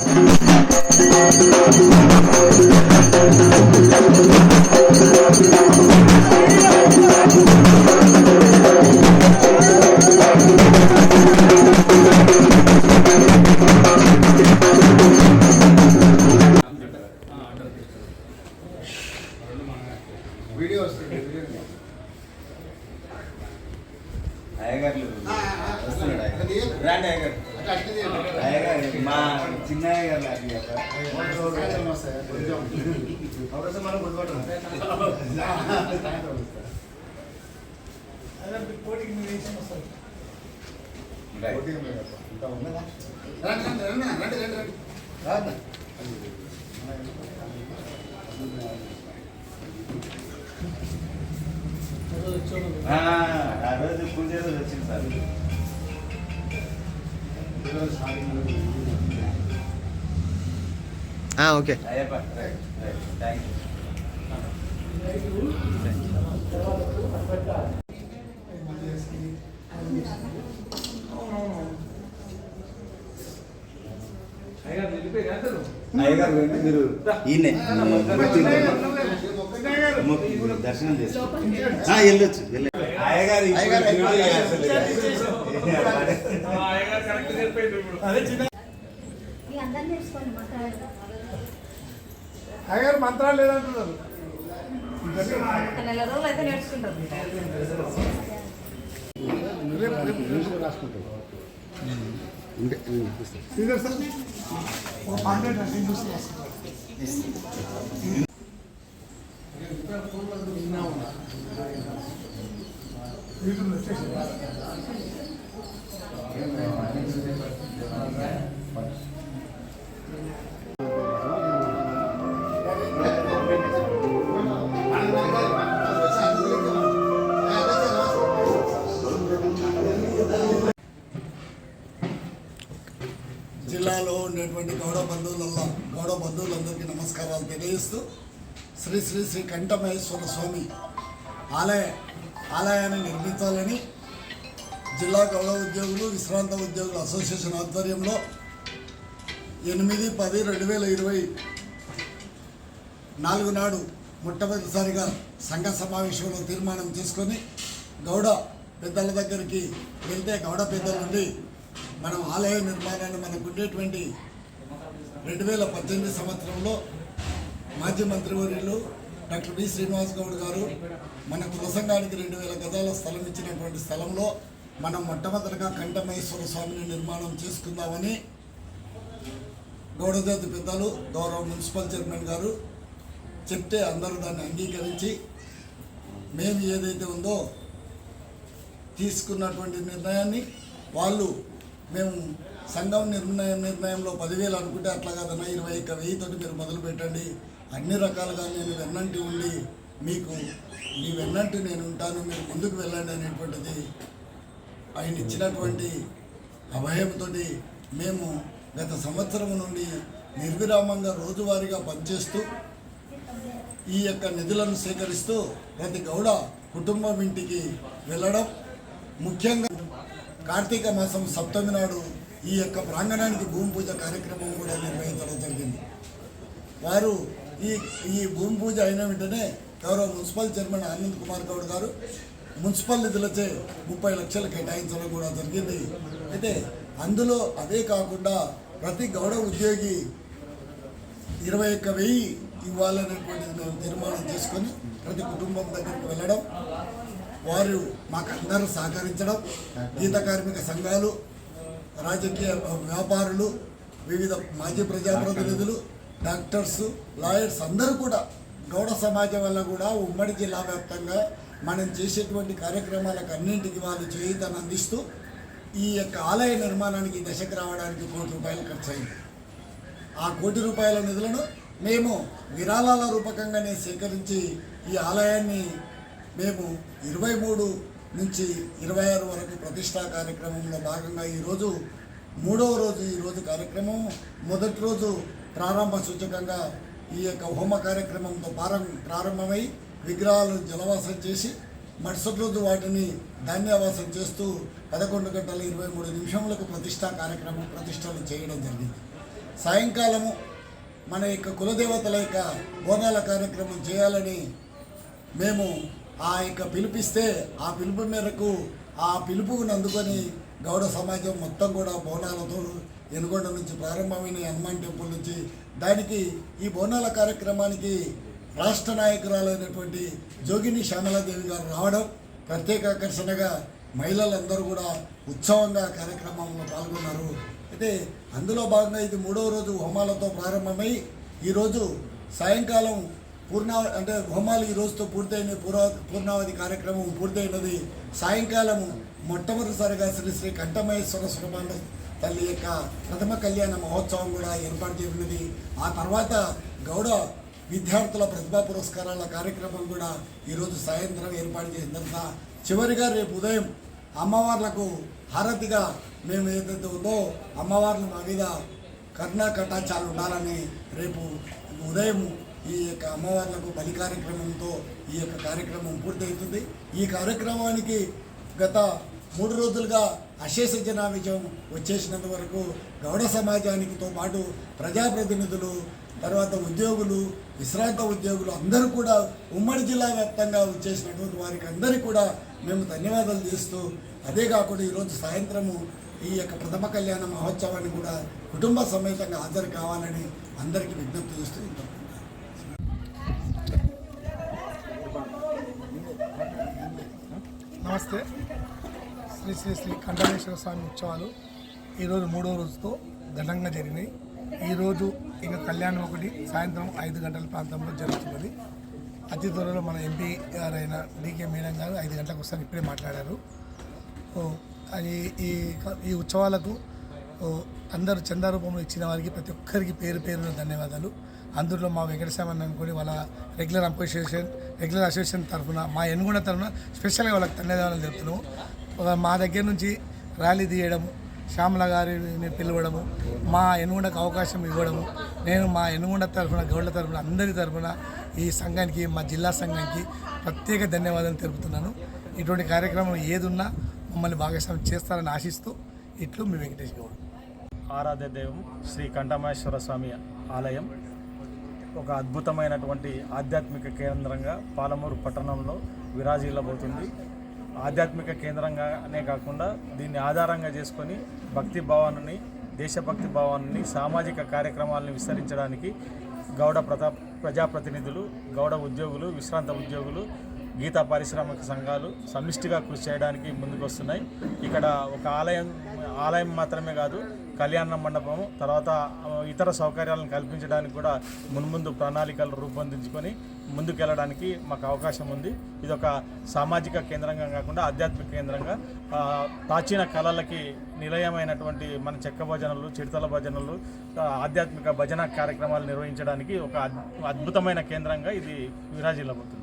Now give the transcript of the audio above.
Thank you. మా చిన్న అయ్యగారు లాంటి అవకాశం మనం ఇంకా ఉన్నదా? రండి, రండి, రండి, రండి, రండి, ఆ, రోజు పూజ రోజు వచ్చింది సార్ ఈరోజు స్టార్టింగ్ ఓకే. మీరు ఈయనే. దర్శనం చేసుకోండి వెళ్ళొచ్చు వెళ్ళొచ్చు. అయ్యగారు అయ్యారు మంత్రాలు లేదంటున్నారు. నెల రోజులు అయితే నేర్చుకుంటారు రాసుకుంటారు. వచ్చేసి ఉన్నటువంటి గౌడ బంధువులల్లో గౌడ బంధువులందరికీ నమస్కారాలు తెలియజేస్తూ శ్రీ శ్రీ శ్రీ కంఠమహేశ్వర స్వామి ఆలయ ఆలయాన్ని నిర్మించాలని జిల్లా గౌడ ఉద్యోగులు విశ్రాంత ఉద్యోగుల అసోసియేషన్ ఆధ్వర్యంలో ఎనిమిది పది రెండు వేల ఇరవై నాలుగు నాడు మొట్టమొదటిసారిగా సంఘ సమావేశంలో తీర్మానం చేసుకొని గౌడ పెద్దల దగ్గరికి వెళ్తే గౌడ పెద్దల నుండి మనం ఆలయ నిర్మాణాన్ని మనకు ఉండేటువంటి రెండు వేల పద్దెనిమిది సంవత్సరంలో మాజీ మంత్రివర్యులు డాక్టర్ బి శ్రీనివాస్ గౌడ్ గారు మన కులసంఘానికి రెండు వేల గజాల స్థలం ఇచ్చినటువంటి స్థలంలో మనం మొట్టమొదటిగా కంఠమహేశ్వర స్వామిని నిర్మాణం చేసుకుందామని గౌడజాతి పెద్దలు గౌరవ మున్సిపల్ చైర్మన్ గారు చెప్తే అందరూ దాన్ని అంగీకరించి మేము ఏదైతే ఉందో తీసుకున్నటువంటి నిర్ణయాన్ని వాళ్ళు మేము సంఘం నిర్ణయ నిర్ణయంలో పదివేలు అనుకుంటే అట్లా కాదన్నా ఇరవై ఒక్క వెయ్యితోటి మీరు మొదలు పెట్టండి. అన్ని రకాలుగా నేను వెన్నంటి ఉండి మీకు మీ వెన్నంటి నేను ఉంటాను మీరు ముందుకు వెళ్ళండి అనేటువంటిది ఆయన ఇచ్చినటువంటి అభయంతోటి మేము గత సంవత్సరం నుండి నిర్విరామంగా రోజువారీగా పనిచేస్తూ ఈ యొక్క నిధులను సేకరిస్తూ ప్రతి గౌడ కుటుంబం ఇంటికి వెళ్ళడం. ముఖ్యంగా కార్తీక మాసం సప్తమి నాడు ఈ యొక్క ప్రాంగణానికి భూమి పూజ కార్యక్రమం కూడా నిర్వహించడం జరిగింది. వారు ఈ ఈ భూమి పూజ అయిన వెంటనే గౌరవ municipal chairman Anand Kumar Goud garu municipal నిధులచే ముప్పై లక్షలు కేటాయించడం కూడా జరిగింది. అయితే అందులో అదే కాకుండా ప్రతి గౌడ ఉద్యోగి ఇరవై ఒక్క వెయ్యి ఇవ్వాలనేటువంటిది మేము తీర్మానం చేసుకొని ప్రతి కుటుంబం దగ్గరికి వెళ్ళడం వారు మాకు సహకరించడం గీత కార్మిక సంఘాలు రాజకీయ వ్యాపారులు వివిధ మాజీ ప్రజాప్రతినిధులు డాక్టర్స్ లాయర్స్ అందరూ కూడా గౌడ సమాజం వల్ల కూడా ఉమ్మడి జిల్లా వ్యాప్తంగా మనం చేసేటువంటి కార్యక్రమాలకు అన్నింటికి వాళ్ళు చేయుతను అందిస్తూ ఈ యొక్క ఆలయ నిర్మాణానికి దశకు రావడానికి కోటి రూపాయలు ఖర్చు అయింది ఆ కోటి రూపాయల నిధులను మేము విరాళాల రూపకంగానే సేకరించి ఈ ఆలయాన్ని మేము ఇరవై మూడు నుంచి ఇరవై ఆరు వరకు ప్రతిష్టా కార్యక్రమంలో భాగంగా ఈరోజు మూడవ రోజు ఈరోజు కార్యక్రమం. మొదటి రోజు ప్రారంభ సూచకంగా ఈ యొక్క హోమ కార్యక్రమంతో ప్రారంభ ప్రారంభమై విగ్రహాలు జలవాసం చేసి మరుసటి రోజు వాటిని ధాన్యావాసం చేస్తూ పదకొండు గంటల ఇరవై మూడు నిమిషములకు ప్రతిష్టా కార్యక్రమం ప్రతిష్టలు చేయడం జరిగింది. సాయంకాలము మన యొక్క కులదేవతల యొక్క బోనాల కార్యక్రమం చేయాలని మేము ఆ యొక్క పిలిపిస్తే ఆ పిలుపు మేరకు ఆ పిలుపుని అందుకొని గౌడ సమాజం మొత్తం కూడా బోనాలతో ఎనుగొండ నుంచి ప్రారంభమైన హనుమాన్ టెంపుల్ నుంచి దానికి ఈ బోనాల కార్యక్రమానికి రాష్ట్ర నాయకురాలైనటువంటి జోగిని శ్యామలాదేవి గారు రావడం ప్రత్యేక ఆకర్షణగా మహిళలందరూ కూడా ఉత్సవంగా కార్యక్రమంలో పాల్గొన్నారు. అయితే అందులో భాగంగా ఇది మూడవ రోజు హోమాలతో ప్రారంభమై ఈరోజు సాయంకాలం పూర్ణ అంటే హోమాలు ఈ రోజుతో పూర్తయిన పూర్వ పూర్ణావధి కార్యక్రమం పూర్తయినది. సాయంకాలం మొట్టమొదటిసారిగా శ్రీ శ్రీ కంఠమహేశ్వర సురభాండ తల్లి యొక్క ప్రథమ కళ్యాణ మహోత్సవం కూడా ఏర్పాటు చేయనున్నది. ఆ తర్వాత గౌడ విద్యార్థుల ప్రతిభా పురస్కారాల కార్యక్రమం కూడా ఈరోజు సాయంత్రం ఏర్పాటు చేసిన తర్వాత చివరిగా రేపు ఉదయం అమ్మవార్లకు హారతిగా మేము ఏదైతే ఉందో అమ్మవార్లు మా మీద కర్ణా కటాచాలు ఉండాలని రేపు ఉదయం ఈ యొక్క అమ్మవార్లకు బలి కార్యక్రమంతో ఈ యొక్క కార్యక్రమం పూర్తవుతుంది. ఈ కార్యక్రమానికి గత మూడు రోజులుగా అశేష జనాభిజం విజయం వచ్చేసినంత వరకు గౌడ సమాజానికితో పాటు ప్రజాప్రతినిధులు తర్వాత ఉద్యోగులు విశ్రాంత ఉద్యోగులు అందరూ కూడా ఉమ్మడి జిల్లా వ్యాప్తంగా వచ్చేసినటువంటి వారికి అందరికీ కూడా మేము ధన్యవాదాలు చేస్తూ అదే కాకుండా ఈరోజు సాయంత్రము ఈ యొక్క ప్రథమ కళ్యాణ మహోత్సవాన్ని కూడా కుటుంబ సమేతంగా హాజరు కావాలని అందరికీ విజ్ఞప్తి చేస్తూ నమస్తే. శ్రీ శ్రీ శ్రీ కంఠమేశ్వర స్వామి ఉత్సవాలు ఈరోజు మూడో రోజుతో ఘనంగా జరిగినాయి. ఈరోజు ఇంకా కళ్యాణం ఒకటి సాయంత్రం ఐదు గంటల ప్రాంతంలో జరుగుతున్నది. అతి త్వరలో మన ఎంపీ గారైన డీకే మీనం గారు ఐదు గంటలకు వస్తారు ఇప్పుడే మాట్లాడారు. ఓ, అది ఈ ఈ ఉత్సవాలకు అందరూ చందారూపంలో ఇచ్చిన వారికి ప్రతి ఒక్కరికి పేరు పేరున ధన్యవాదాలు. అందులో మా వెంకటస్వామి అనుకుని వాళ్ళ రెగ్యులర్ అసోసియేషన్ రెగ్యులర్ అసోసియేషన్ తరఫున మా ఎన్నుగొండ తరఫున స్పెషల్గా వాళ్ళకి ధన్యవాదాలు చెప్తున్నాము మా దగ్గర నుంచి ర్యాలీ తీయడము శ్యామల గారిని పిలవడము మా ఎనుగుండకు అవకాశం ఇవ్వడము నేను మా ఎనుగుండ తరఫున గౌడ్ల తరఫున అందరి తరఫున ఈ సంఘానికి మా జిల్లా సంఘానికి ప్రత్యేక ధన్యవాదాలు తెలుపుతున్నాను. ఇటువంటి కార్యక్రమం ఏదున్నా మమ్మల్ని భాగస్వామ్యం చేస్తారని ఆశిస్తూ ఇట్లు మీ వెంకటేష్ గౌడ్. ఆరాధ్య దైవం శ్రీ కంఠమేశ్వర స్వామి ఆలయం. ఒక అద్భుతమైనటువంటి ఆధ్యాత్మిక కేంద్రంగా పాలమూరు పట్టణంలో విరాజిల్లబోతుంది. ఆధ్యాత్మిక కేంద్రంగానే కాకుండా దీన్ని ఆధారంగా చేసుకొని భక్తి భావాన్ని దేశభక్తి భావాన్ని సామాజిక కార్యక్రమాలను విస్తరించడానికి గౌడ ప్రతా ప్రజాప్రతినిధులు గౌడ ఉద్యోగులు విశ్రాంత ఉద్యోగులు గీతా పారిశ్రామిక సంఘాలు సమిష్టిగా కృషి చేయడానికి ముందుకు వస్తున్నాయి ఇక్కడ ఒక ఆలయం ఆలయం మాత్రమే కాదు కళ్యాణ మండపం తర్వాత ఇతర సౌకర్యాలను కల్పించడానికి కూడా మున్ముందు ప్రణాళికలు రూపొందించుకొని ముందుకెళ్ళడానికి మాకు అవకాశం ఉంది. ఇది ఒక సామాజిక కేంద్రంగా కాకుండా ఆధ్యాత్మిక కేంద్రంగా ప్రాచీన కళలకి నిలయమైనటువంటి మన చెక్క భజనలు చిడతల భజనలు ఆధ్యాత్మిక భజన కార్యక్రమాలు నిర్వహించడానికి ఒక అద్- అద్భుతమైన కేంద్రంగా ఇది విరాజిల్లబోతుంది.